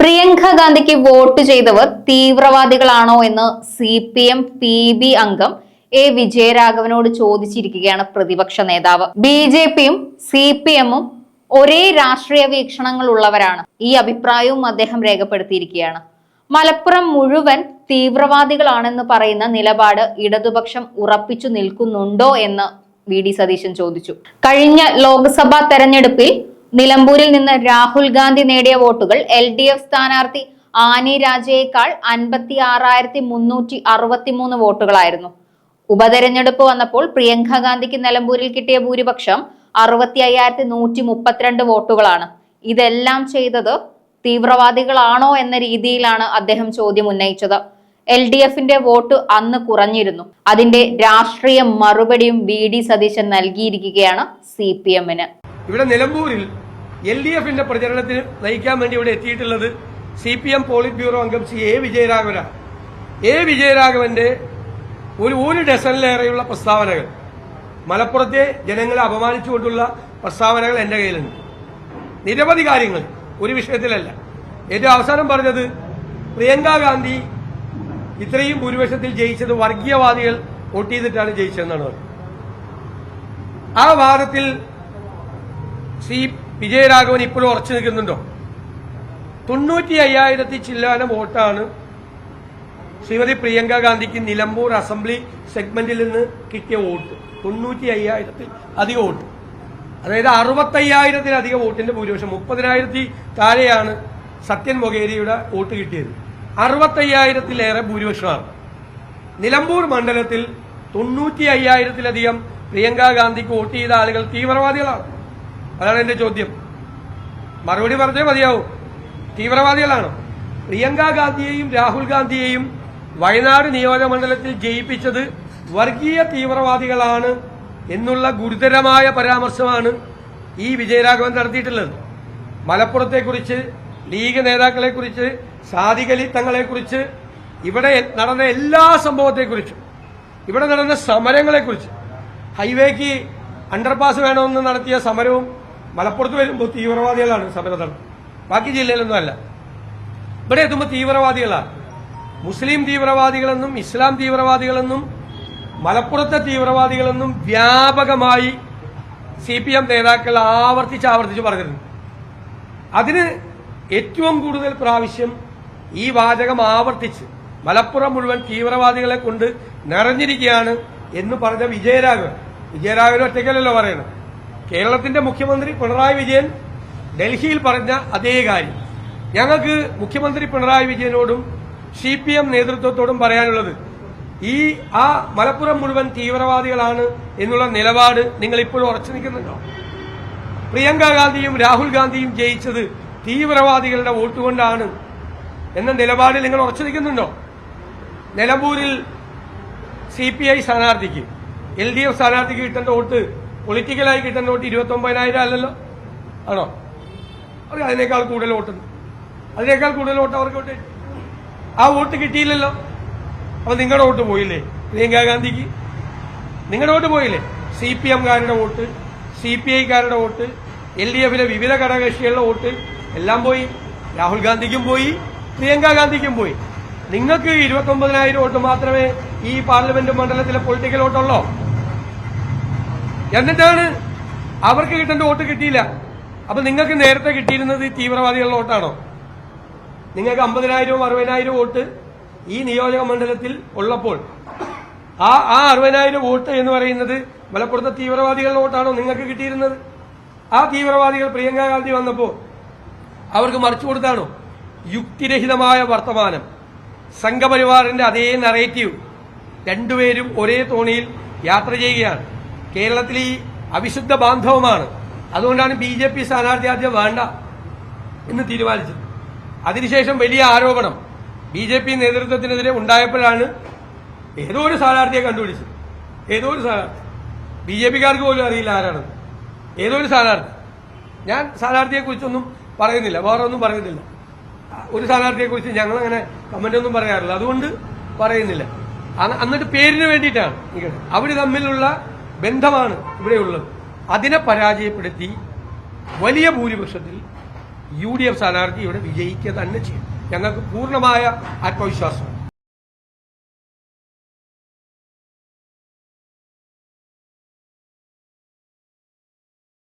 പ്രിയങ്ക ഗാന്ധിക്ക് വോട്ട് ചെയ്തവർ തീവ്രവാദികളാണോ എന്ന് C P M P B അംഗം എ വിജയരാഘവനോട് ചോദിച്ചിരിക്കുകയാണ് പ്രതിപക്ഷ നേതാവ്. ബി ജെ പിയും സി പി എമ്മും ഒരേ രാഷ്ട്രീയ വീക്ഷണങ്ങൾ ഉള്ളവരാണ്. ഈ അഭിപ്രായവും അദ്ദേഹം രേഖപ്പെടുത്തിയിരിക്കുകയാണ്. മലപ്പുറം മുഴുവൻ തീവ്രവാദികളാണെന്ന് പറയുന്ന നിലപാട് ഇടതുപക്ഷം ഉറപ്പിച്ചു നിൽക്കുന്നുണ്ടോ എന്ന് വി ഡി സതീശൻ ചോദിച്ചു. കഴിഞ്ഞ ലോക്സഭാ തെരഞ്ഞെടുപ്പിൽ നിലമ്പൂരിൽ നിന്ന് രാഹുൽ ഗാന്ധി നേടിയ വോട്ടുകൾ എൽ ഡി എഫ് സ്ഥാനാർത്ഥി ആനി രാജയേക്കാൾ അൻപത്തി ആറായിരത്തി മുന്നൂറ്റി അറുപത്തിമൂന്ന് വോട്ടുകളായിരുന്നു. ഉപതെരഞ്ഞെടുപ്പ് വന്നപ്പോൾ പ്രിയങ്ക ഗാന്ധിക്ക് നിലമ്പൂരിൽ കിട്ടിയ ഭൂരിപക്ഷം അറുപത്തി അയ്യായിരത്തി നൂറ്റി മുപ്പത്തിരണ്ട് വോട്ടുകളാണ്. ഇതെല്ലാം ചെയ്തത് തീവ്രവാദികളാണോ എന്ന രീതിയിലാണ് അദ്ദേഹം ചോദ്യം ഉന്നയിച്ചത്. എൽ ഡി എഫിന്റെ വോട്ട് അന്ന് കുറഞ്ഞിരുന്നു. അതിന്റെ രാഷ്ട്രീയ മറുപടിയും വി ഡി സതീശൻ നൽകിയിരിക്കുകയാണ് സി പി എമ്മിന്. ഇവിടെ നിലമ്പൂരിൽ എൽ ഡി എഫിന്റെ പ്രചരണത്തിന് നയിക്കാൻ വേണ്ടി ഇവിടെ എത്തിയിട്ടുള്ളത് C P M polit bureau അംഗം സി എ വിജയരാഘവനാണ്. എ വിജയരാഘവന്റെ ഒരു ഒരു ഡസനിലേറെയുള്ള പ്രസ്താവനകൾ. മലപ്പുറത്തെ ജനങ്ങളെ അപമാനിച്ചുകൊണ്ടുള്ള പ്രസ്താവനകൾ എന്റെ കയ്യിലുണ്ട്. നിരവധി കാര്യങ്ങൾ ഒരു വിഷയത്തിലല്ല. ഏറ്റവും അവസാനം പറഞ്ഞത് പ്രിയങ്ക ഗാന്ധി ഇത്രയും ഭൂരിപക്ഷത്തിൽ ജയിച്ചത് വർഗീയവാദികൾ വോട്ട് ചെയ്തിട്ടാണ് ജയിച്ചതെന്നാണ് ആ വാദത്തിൽ ശ്രീ വിജയരാഘവൻ ഇപ്പോഴും ഉറച്ചു നിൽക്കുന്നുണ്ടോ? തൊണ്ണൂറ്റി അയ്യായിരത്തി ചില്ലാന വോട്ടാണ് ശ്രീമതി പ്രിയങ്ക ഗാന്ധിക്ക് നിലമ്പൂർ അസംബ്ലി സെഗ്മെന്റിൽ നിന്ന് കിട്ടിയ വോട്ട്. തൊണ്ണൂറ്റി അയ്യായിരത്തിൽ അധിക വോട്ട്. അതായത് അറുപത്തയ്യായിരത്തിലധികം വോട്ടിന്റെ ഭൂരിപക്ഷം. മുപ്പതിനായിരത്തി താഴെയാണ് സത്യൻ മൊകേരിയുടെ വോട്ട് കിട്ടിയത്. അറുപത്തയ്യായിരത്തിലേറെ ഭൂരിപക്ഷമാണ്. നിലമ്പൂർ മണ്ഡലത്തിൽ തൊണ്ണൂറ്റി അയ്യായിരത്തിലധികം പ്രിയങ്കാ ഗാന്ധിക്ക് വോട്ട് ചെയ്ത ആളുകൾ തീവ്രവാദികളാണ്. അതാണ് എന്റെ ചോദ്യം. മറുപടി പറഞ്ഞേ മതിയാവും. തീവ്രവാദികളാണോ. പ്രിയങ്ക ഗാന്ധിയെയും രാഹുൽ ഗാന്ധിയെയും വയനാട് നിയോജക മണ്ഡലത്തിൽ ജയിപ്പിച്ചത് വർഗീയ തീവ്രവാദികളാണ് എന്നുള്ള ഗുരുതരമായ പരാമർശമാണ് ഈ വിജയരാഘവൻ നടത്തിയിട്ടുള്ളത്. മലപ്പുറത്തെക്കുറിച്ച് ലീഗ് നേതാക്കളെക്കുറിച്ച് സാദിഖലി തങ്ങളെക്കുറിച്ച് ഇവിടെ നടന്ന എല്ലാ സംഭവത്തെക്കുറിച്ചും ഇവിടെ നടന്ന സമരങ്ങളെക്കുറിച്ച് ഹൈവേക്ക് അണ്ടർപാസ് വേണമെന്ന് നടത്തിയ സമരവും മലപ്പുറത്ത് വരുമ്പോൾ തീവ്രവാദികളാണ് സമരം ബാക്കി ജില്ലയിലൊന്നും അല്ല. ഇവിടെ എത്തുമ്പോൾ തീവ്രവാദികളാണ് മുസ്ലിം തീവ്രവാദികളെന്നും ഇസ്ലാം തീവ്രവാദികളെന്നും മലപ്പുറത്തെ തീവ്രവാദികളെന്നും വ്യാപകമായി സി പി എം നേതാക്കൾ ആവർത്തിച്ച് ആവർത്തിച്ച് പറഞ്ഞിട്ടുണ്ട്. അതിന് ഏറ്റവും കൂടുതൽ പ്രാവശ്യം ഈ വാചകം ആവർത്തിച്ച് മലപ്പുറം മുഴുവൻ തീവ്രവാദികളെ കൊണ്ട് നിറഞ്ഞിരിക്കുകയാണ് എന്ന് പറഞ്ഞ വിജയരാഘവൻ. വിജയരാഘവൻ ഒറ്റയ്ക്കല്ലല്ലോ പറയുന്നത് കേരളത്തിന്റെ മുഖ്യമന്ത്രി പിണറായി വിജയൻ ഡൽഹിയിൽ പറഞ്ഞ അതേ കാര്യം. ഞങ്ങൾക്ക് മുഖ്യമന്ത്രി പിണറായി വിജയനോടും സി പി എം നേതൃത്വത്തോടും പറയാനുള്ളത് ഈ ആ മലപ്പുറം മുഴുവൻ തീവ്രവാദികളാണ് എന്നുള്ള നിലപാട് നിങ്ങൾ ഇപ്പോഴും ഉറച്ചു നിൽക്കുന്നുണ്ടോ? പ്രിയങ്ക ഗാന്ധിയും രാഹുൽ ഗാന്ധിയും ജയിച്ചത് തീവ്രവാദികളുടെ വോട്ട് കൊണ്ടാണ് എന്ന നിലപാടിൽ നിങ്ങൾ ഉറച്ചു നിൽക്കുന്നുണ്ടോ? നിലമ്പൂരിൽ സി പി ഐ സ്ഥാനാർത്ഥിക്ക് എൽ ഡി എഫ് സ്ഥാനാർത്ഥിക്ക് കിട്ടേണ്ട വോട്ട് പൊളിറ്റിക്കലായി കിട്ടുന്ന വോട്ട് ഇരുപത്തി ഒമ്പതിനായിരം അല്ലല്ലോ? ആണോ? അവർ അതിനേക്കാൾ കൂടുതൽ വോട്ടുണ്ട് അതിനേക്കാൾ കൂടുതൽ വോട്ട് അവർക്ക് വോട്ട്. ആ വോട്ട് കിട്ടിയില്ലല്ലോ. അപ്പൊ നിങ്ങളുടെ വോട്ട് പോയില്ലേ? പ്രിയങ്ക ഗാന്ധിക്ക്? നിങ്ങളുടെ വോട്ട് പോയില്ലേ? സി പി എംകാരുടെ വോട്ട് സി പി ഐക്കാരുടെ വോട്ട് എൽ ഡി എഫിലെ വിവിധ ഘടകകക്ഷികളുടെ വോട്ട് എല്ലാം പോയി. രാഹുൽ ഗാന്ധിക്കും പോയി പ്രിയങ്ക ഗാന്ധിക്കും പോയി. നിങ്ങൾക്ക് ഇരുപത്തി വോട്ട് മാത്രമേ ഈ പാർലമെന്റ് മണ്ഡലത്തിലെ പൊളിറ്റിക്കൽ വോട്ടുള്ളോ? എന്നിട്ടാണ് അവർക്ക് കിട്ടേണ്ട വോട്ട് കിട്ടിയില്ല. അപ്പൊ നിങ്ങൾക്ക് നേരത്തെ കിട്ടിയിരുന്നത് ഈ തീവ്രവാദികളുടെ വോട്ടാണോ? നിങ്ങൾക്ക് അമ്പതിനായിരവും അറുപതിനായിരവും വോട്ട് ഈ നിയോജക മണ്ഡലത്തിൽ ഉള്ളപ്പോൾ ആ ആ അറുപതിനായിരം വോട്ട് എന്ന് പറയുന്നത് മലപ്പുറത്തെ തീവ്രവാദികളുടെ വോട്ടാണോ നിങ്ങൾക്ക് കിട്ടിയിരുന്നത്? ആ തീവ്രവാദികൾ പ്രിയങ്ക ഗാന്ധി വന്നപ്പോൾ അവർക്ക് മറിച്ചു കൊടുത്താണോ? യുക്തിരഹിതമായ വർത്തമാനം. സംഘപരിവാറിന്റെ അതേ നറേറ്റീവ് രണ്ടുപേരും ഒരേ തോണിയിൽ യാത്ര ചെയ്യുകയാണ്. കേരളത്തിൽ ഈ അവിശുദ്ധ ബാന്ധവമാണ്. അതുകൊണ്ടാണ് ബി ജെ പി സ്ഥാനാർത്ഥി ആദ്യം വേണ്ട എന്ന് തീരുമാനിച്ചത്. അതിനുശേഷം വലിയ ആരോപണം ബി ജെ പി നേതൃത്വത്തിനെതിരെ ഉണ്ടായപ്പോഴാണ് ഏതോ ഒരു സ്ഥാനാർത്ഥിയെ കണ്ടുപിടിച്ചത്. ഏതോ ഒരു സ്ഥാനാർത്ഥി. ബി ജെ പിക്കാർക്ക് പോലും അറിയില്ല ആരാണെന്ന്. ഏതോ ഒരു സ്ഥാനാർത്ഥി. ഞാൻ സ്ഥാനാർത്ഥിയെ കുറിച്ചൊന്നും പറയുന്നില്ല. വേറെ ഒന്നും പറയുന്നില്ല. ഒരു സ്ഥാനാർത്ഥിയെ കുറിച്ച് ഞങ്ങൾ അങ്ങനെ കമന്റ് ഒന്നും പറയാറില്ല. അതുകൊണ്ട് പറയുന്നില്ല. അന്നിട്ട് പേരിന് വേണ്ടിയിട്ടാണ് അവർ തമ്മിലുള്ള ബന്ധമാണ് ഇവിടെയുള്ളത്. അതിനെ പരാജയപ്പെടുത്തി വലിയ ഭൂരിപക്ഷത്തിൽ യു ഡി എഫ് സ്ഥാനാർത്ഥി ഇവിടെ വിജയിക്കുക തന്നെ ചെയ്യും. ഞങ്ങൾക്ക് പൂർണമായ ആത്മവിശ്വാസം